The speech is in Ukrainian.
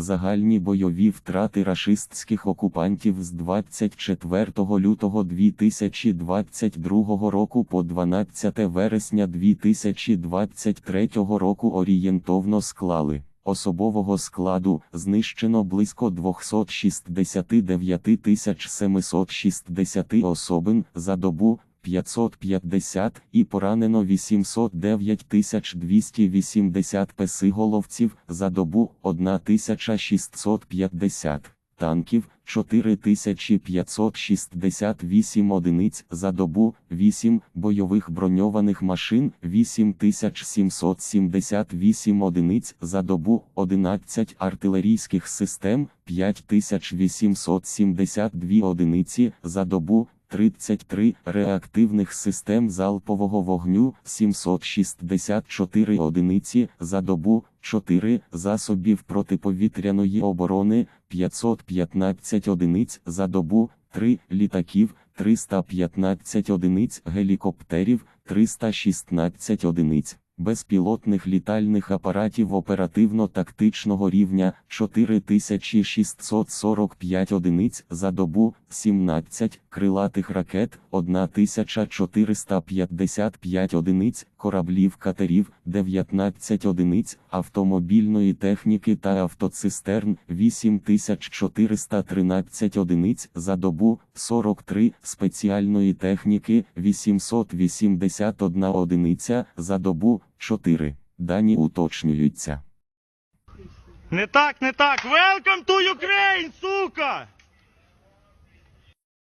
Загальні бойові втрати рашистських окупантів з 24 лютого 2022 року по 12 вересня 2023 року орієнтовно склали. Особового складу знищено близько 269 760 особин за добу 550 і поранено 809 280 песиголовців за добу 1650 танків 4568 одиниць за добу, 8 бойових броньованих машин 8778 одиниць за добу, 11 артилерійських систем 5872 одиниці за добу, 33 реактивних систем залпового вогню 764 одиниці за добу, 4 засобів протиповітряної оборони 515 одиниць за добу, 3 літаків 315 одиниць гелікоптерів 316 одиниць. Безпілотних літальних апаратів оперативно-тактичного рівня 4645 одиниць за добу, 17 крилатих ракет, 1455 одиниць, кораблів катерів, 19 одиниць, автомобільної техніки та автоцистерн, 8413 одиниць за добу, 43 спеціальної техніки, 881 одиниця за добу, 4. Дані уточнюються. Не так, не так. Welcome to Ukraine!